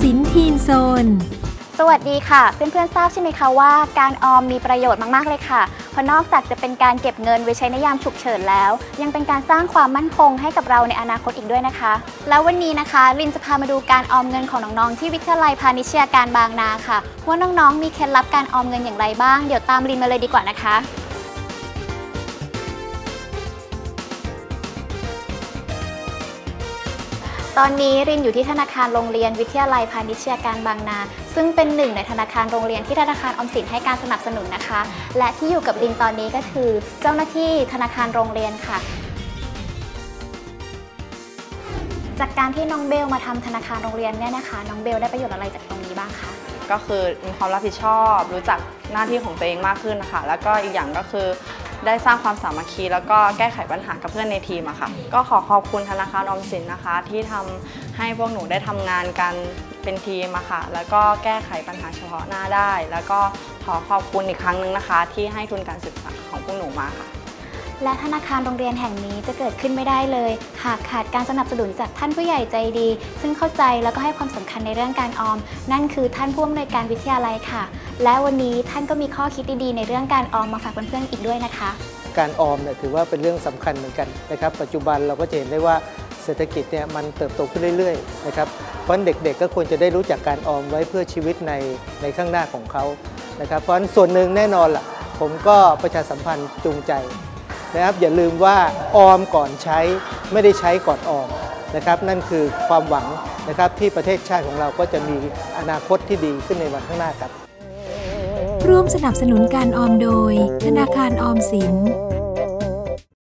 สินทีนโซน สวัสดีค่ะ เพื่อนๆทราบใช่ไหมคะว่าการออมมีประโยชน์มากๆเลยค่ะ เพราะนอกจากจะเป็นการเก็บเงินไว้ใช้ในยามฉุกเฉินแล้ว ยังเป็นการสร้างความมั่นคงให้กับเราในอนาคตอีกด้วยนะคะ แล้ววันนี้นะคะ ลินจะพามาดูการออมเงินของน้องๆที่วิทยาลัยพาณิชยการบางนาค่ะ ว่าน้องๆมีเคล็ดลับการออมเงินอย่างไรบ้าง เดี๋ยวตามลินมาเลยดีกว่านะคะ ตอนนี้รินอยู่ที่ธนาคารโรงเรียนวิทยาลัยพาณิชยการบางนา ซึ่งเป็นหนึ่งในธนาคารโรงเรียนที่ธนาคารออมสินให้การสนับสนุนนะคะ และที่อยู่กับรินตอนนี้ก็คือ เจ้าหน้าที่ธนาคารโรงเรียนค่ะ จากการที่น้องเบลมาทำธนาคารโรงเรียนเนี่ยนะคะน้องเบลได้ประโยชน์อะไรจากตรงนี้บ้างคะก็คือมีความรับผิดชอบ รู้จักหน้าที่ของตัวเองมากขึ้นนะคะแล้วก็อีกอย่างก็คือ ได้สร้างความสามัคคี แล้วก็แก้ไขปัญหากับเพื่อนในทีมอะค่ะ ก็ขอขอบคุณธนาคารออมสินนะคะ ที่ทำให้พวกหนูได้ทำงานกันเป็นทีมอะค่ะ แล้วก็แก้ไขปัญหาเฉพาะหน้าได้ แล้วก็ขอขอบคุณอีกครั้งหนึ่งนะคะ ที่ให้ทุนการศึกษาของพวกหนูมาค่ะ และธนาคารโรงเรียนแห่งนี้จะเกิดขึ้นไม่ได้เลย หากขาดการสนับสนุนจากท่านผู้ใหญ่ใจดี ซึ่งเข้าใจแล้วก็ให้ความสำคัญในเรื่องการออม นั่นคือท่านผู้อำนวยการวิทยาลัยค่ะ และวันนี้ท่านก็มีข้อคิดดีๆในเรื่องการออมมาฝากเพื่อนๆอีกด้วยนะคะ การออมเนี่ยถือว่าเป็นเรื่องสำคัญเหมือนกันนะครับ ปัจจุบันเราก็จะเห็นได้ว่าเศรษฐกิจเนี่ยมันเติบโตขึ้นเรื่อยๆนะครับเพราะเด็กๆก็ควรจะได้รู้จักการออมไว้เพื่อชีวิตในในข้างหน้าของเขานะครับเพราะฉะนั้นส่วนหนึ่งแน่นอนล่ะผมก็ประชาสัมพันธ์จูงใจ นะครับอย่าลืมว่าออมก่อนใช้ไม่ได้ใช้ก่อนออมนะครับนั่นคือความหวังนะครับที่ประเทศชาติของเราก็จะมีอนาคตที่ดีขึ้นในวันข้างหน้าครับ ร่วมสนับสนุนการออมโดย ธนาคารออมสิน